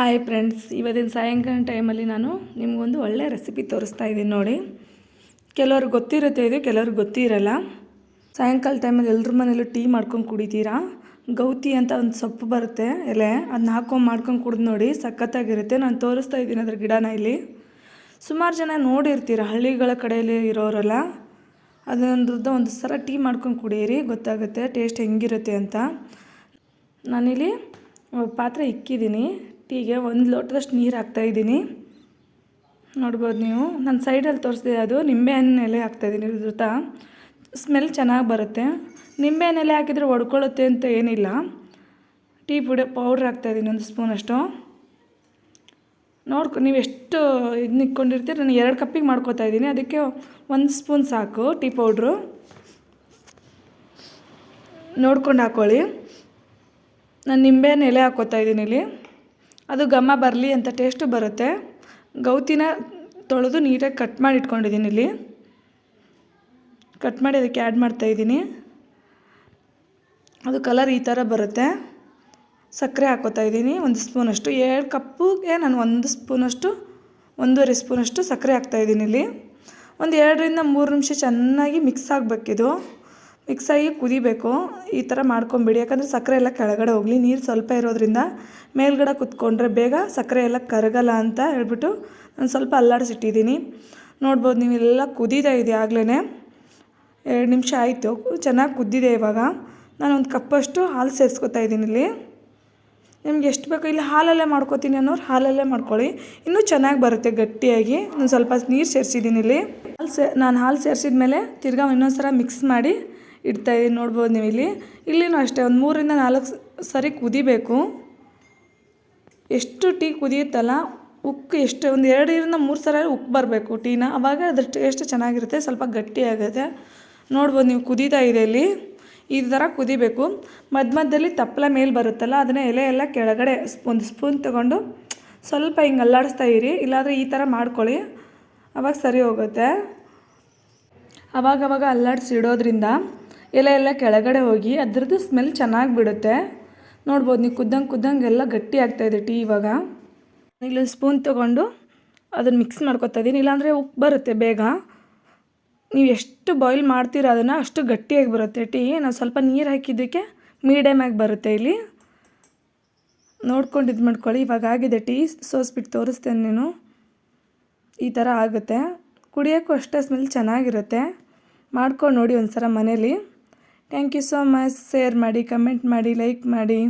Hi friends ಇವತ್ತಿನ ಸಾಯಂಕಾಲ ಟೈಮಲ್ಲಿ ನಾನು ನಿಮಗೊಂದು ಒಳ್ಳೆ ರೆಸಿಪಿ ತೋರಿಸ್ತಾ ಇದ್ದೀನಿ ನೋಡಿ. ಕೆಲವ್ರಿಗೆ ಗೊತ್ತಿರುತ್ತೆ ಇದು ಕೆಲವ್ರಿಗೆ ಗೊತ್ತಿರಲ್ಲ. ಸಾಯಂಕಾಲ ಟೈಮಲ್ಲಿ ಎಲ್ಲರ ಮನೇಲೂ ಟೀ ಮಾಡ್ಕೊಂಡು ಕುಡಿತೀರಾ? ಗೌತಿ ಅಂತ ಒಂದು ಸೊಪ್ಪು ಬರುತ್ತೆ, ಎಲೆ ಅದನ್ನ ಹಾಕೊಂಡು ಮಾಡ್ಕೊಂಡು ಕುಡಿದು ನೋಡಿ ಸಖತ್ತಾಗಿರುತ್ತೆ. ನಾನು ತೋರಿಸ್ತಾ ಇದ್ದೀನಿ ಅದ್ರ ಗಿಡನ ಇಲ್ಲಿ. ಸುಮಾರು ಜನ ನೋಡಿರ್ತೀರ ಹಳ್ಳಿಗಳ ಕಡೆಯಲ್ಲಿ ಇರೋರೆಲ್ಲ? ಅದೊಂದು ಒಂದು ಸಲ ಟೀ ಮಾಡ್ಕೊಂಡು ಕುಡಿಯಿರಿ, ಗೊತ್ತಾಗುತ್ತೆ ಟೇಸ್ಟ್ ಹೆಂಗಿರುತ್ತೆ ಅಂತ. ನಾನಿಲ್ಲಿ ಪಾತ್ರೆ ಇಕ್ಕಿದ್ದೀನಿ. ಟೀಗೆ ಒಂದು ಲೋಟದಷ್ಟು ನೀರು ಹಾಕ್ತಾಯಿದ್ದೀನಿ ನೋಡ್ಬೋದು ನೀವು. ನನ್ನ ಸೈಡಲ್ಲಿ ತೋರಿಸಿದೆ ಅದು. ನಿಂಬೆಹಣ್ಣು ಎಲೆ ಹಾಕ್ತಾಯಿದ್ದೀನಿ ಜೊತೆ ಸ್ಮೆಲ್ ಚೆನ್ನಾಗಿ ಬರುತ್ತೆ. ನಿಂಬೆಹಣ್ಣು ಎಲೆ ಹಾಕಿದರೆ ಒಡ್ಕೊಳ್ಳುತ್ತೆ ಅಂತ ಏನಿಲ್ಲ. ಟೀ ಪುಡಿ, ಪೌಡ್ರ್ ಹಾಕ್ತಾಯಿದ್ದೀನಿ ಒಂದು ಸ್ಪೂನಷ್ಟು ನೋಡ್ಕೊ, ನೀವು ಎಷ್ಟು ಇದನ್ನ ಇಟ್ಕೊಂಡಿರ್ತೀರ, ನಾನು ಎರಡು ಕಪ್ಪಿಗೆ ಮಾಡ್ಕೋತಾ ಇದ್ದೀನಿ. ಅದಕ್ಕೆ ಒಂದು ಸ್ಪೂನ್ ಸಾಕು ಟೀ ಪೌಡ್ರು. ನೋಡ್ಕೊಂಡು ಹಾಕ್ಕೊಳ್ಳಿ ನಾನು ನಿಂಬೆಹಣ್ಣು ಎಲೆ ಹಾಕ್ಕೋತಾ ಇದ್ದೀನಿ ಇಲ್ಲಿ. ಅದು ಘಮ ಬರಲಿ ಅಂತ ಟೇಸ್ಟು ಬರುತ್ತೆ. ಗೌತಿನ ತೊಳೆದು ನೀಟಾಗಿ ಕಟ್ ಮಾಡಿ ಇಟ್ಕೊಂಡಿದ್ದೀನಿ ಇಲ್ಲಿ. ಕಟ್ ಮಾಡಿ ಅದಕ್ಕೆ ಆ್ಯಡ್ ಮಾಡ್ತಾಯಿದ್ದೀನಿ ಅದು ಕಲರ್ ಈ ಥರ ಬರುತ್ತೆ. ಸಕ್ಕರೆ ಹಾಕೋತಾ ಇದ್ದೀನಿ. ಒಂದು ಸ್ಪೂನಷ್ಟು, ಎರಡು ಕಪ್ಪುಗೆ ನಾನು ಒಂದು ಸ್ಪೂನಷ್ಟು, ಒಂದೂವರೆ ಸ್ಪೂನಷ್ಟು ಸಕ್ಕರೆ ಹಾಕ್ತಾಯಿದ್ದೀನಿ ಇಲ್ಲಿ. ಒಂದು ಎರಡರಿಂದ ಮೂರು ನಿಮಿಷ ಚೆನ್ನಾಗಿ ಮಿಕ್ಸ್ ಆಗಬೇಕಿದು. ಮಿಕ್ಸಾಗಿ ಕುದಿಬೇಕು, ಈ ಥರ ಮಾಡ್ಕೊಂಬಿಡಿ. ಯಾಕಂದರೆ ಸಕ್ಕರೆ ಎಲ್ಲ ಕೆಳಗಡೆ ಹೋಗಲಿ, ನೀರು ಸ್ವಲ್ಪ ಇರೋದ್ರಿಂದ ಮೇಲ್ಗಡೆ ಕುತ್ಕೊಂಡ್ರೆ ಬೇಗ ಸಕ್ಕರೆ ಎಲ್ಲ ಕರಗಲ್ಲ ಅಂತ ಹೇಳ್ಬಿಟ್ಟು ನಾನು ಸ್ವಲ್ಪ ಅಲ್ಲಾಡಿಸಿಟ್ಟಿದ್ದೀನಿ. ನೋಡ್ಬೋದು ನೀವು ಎಲ್ಲ ಕುದೀತಾ ಇದೆ ಆಗಲೇ ಎರಡು ನಿಮಿಷ ಆಯಿತು, ಚೆನ್ನಾಗಿ ಕುದ್ದಿದೆ ಇವಾಗ. ನಾನು ಒಂದು ಕಪ್ಪಷ್ಟು ಹಾಲು ಸೇರಿಸ್ಕೊತಾ ಇದ್ದೀನಿ ಇಲ್ಲಿ. ನಿಮ್ಗೆ ಎಷ್ಟು ಬೇಕೋ, ಇಲ್ಲಿ ಹಾಲಲ್ಲೇ ಮಾಡ್ಕೋತೀನಿ ಅನ್ನೋರು ಹಾಲಲ್ಲೇ ಮಾಡ್ಕೊಳ್ಳಿ. ಇನ್ನೂ ಚೆನ್ನಾಗಿ ಬರುತ್ತೆ ಗಟ್ಟಿಯಾಗಿ. ನಾನು ಸ್ವಲ್ಪ ನೀರು ಸೇರಿಸಿದ್ದೀನಿ ಇಲ್ಲಿ. ಹಾಲು ಸೇ, ನಾನು ಹಾಲು ಸೇರಿಸಿದ ಮೇಲೆ ತಿರ್ಗಾ ಇನ್ನೊಂದು ಸಲ ಮಿಕ್ಸ್ ಮಾಡಿ ಇಡ್ತಾಯಿದ್ದೀನಿ ನೋಡ್ಬೋದು ನೀವು ಇಲ್ಲಿ. ಇಲ್ಲಿನೂ ಅಷ್ಟೇ, ಒಂದು ಮೂರಿಂದ ನಾಲ್ಕು ಸರಿ ಕುದಿಬೇಕು. ಎಷ್ಟು ಟೀ ಕುದಿಯುತ್ತಲ್ಲ, ಉಕ್ಕು ಎಷ್ಟು, ಒಂದು ಎರಡರಿಂದ ಮೂರು ಸಲ ಉಕ್ಕು ಬರಬೇಕು ಟೀನ. ಅವಾಗ ಅದ್ರ ಟೇಸ್ಟ್ ಚೆನ್ನಾಗಿರುತ್ತೆ, ಸ್ವಲ್ಪ ಗಟ್ಟಿಯಾಗುತ್ತೆ ನೋಡ್ಬೋದು ನೀವು ಕುದೀತಾ ಇದೆ ಇಲ್ಲಿ. ಈ ಥರ ಕುದಿಬೇಕು. ಮಧ್ಯ ಮಧ್ಯದಲ್ಲಿ ತಪ್ಪಲ ಮೇಲೆ ಬರುತ್ತಲ್ಲ, ಅದನ್ನ ಎಲೆ ಎಲ್ಲ ಕೆಳಗಡೆ ಒಂದು ಸ್ಪೂನ್ ತೊಗೊಂಡು ಸ್ವಲ್ಪ ಹಿಂಗೆ ಅಲ್ಲಾಡಿಸ್ತಾ ಇರಿ. ಇಲ್ಲಾಂದರೆ ಈ ಥರ ಮಾಡ್ಕೊಳ್ಳಿ. ಅವಾಗ ಸರಿ ಹೋಗುತ್ತೆ. ಅವಾಗವಾಗ ಅಲ್ಲಾಡಿಸಿ ಇಡೋದ್ರಿಂದ ಎಲೆ ಎಲ್ಲ ಕೆಳಗಡೆ ಹೋಗಿ ಅದ್ರದ್ದು ಸ್ಮೆಲ್ ಚೆನ್ನಾಗಿ ಬಿಡುತ್ತೆ. ನೋಡ್ಬೋದು ನೀವು ಕುದ್ದಂಗೆ ಕುದ್ದಂಗೆ ಎಲ್ಲ ಗಟ್ಟಿ ಆಗ್ತಾಯಿದೆ ಟೀ ಇವಾಗ. ಇಲ್ಲಿ ಸ್ಪೂನ್ ತೊಗೊಂಡು ಅದನ್ನು ಮಿಕ್ಸ್ ಮಾಡ್ಕೊತಾ ಇದ್ದೀನಿ ಇಲ್ಲಾಂದರೆ ಉಪ್ಪು ಬರುತ್ತೆ ಬೇಗ. ನೀವು ಎಷ್ಟು ಬಾಯ್ಲ್ ಮಾಡ್ತೀರ ಅದನ್ನು ಅಷ್ಟು ಗಟ್ಟಿಯಾಗಿ ಬರುತ್ತೆ ಟೀ. ನಾವು ಸ್ವಲ್ಪ ನೀರು ಹಾಕಿದ್ದಕ್ಕೆ ಮೀಡಿಯಮಾಗಿ ಬರುತ್ತೆ ಇಲ್ಲಿ. ನೋಡ್ಕೊಂಡು ಇದು ಮಾಡ್ಕೊಳ್ಳಿ. ಇವಾಗ ಆಗಿದೆ ಟೀ. ಸೋಸ್ಬಿಟ್ಟು ತೋರಿಸ್ತೇನೆ ನೀನು. ಈ ಥರ ಆಗುತ್ತೆ. ಕುಡಿಯೋಕ್ಕೂ ಅಷ್ಟೇ ಸ್ಮೆಲ್ ಚೆನ್ನಾಗಿರುತ್ತೆ. ಮಾಡ್ಕೊಂಡು ನೋಡಿ ಒಂದು ಸಲ ಮನೇಲಿ. Thank you so much share ಮಾಡಿ ಕಮೆಂಟ್ ಮಾಡಿ ಲೈಕ್ ಮಾಡಿ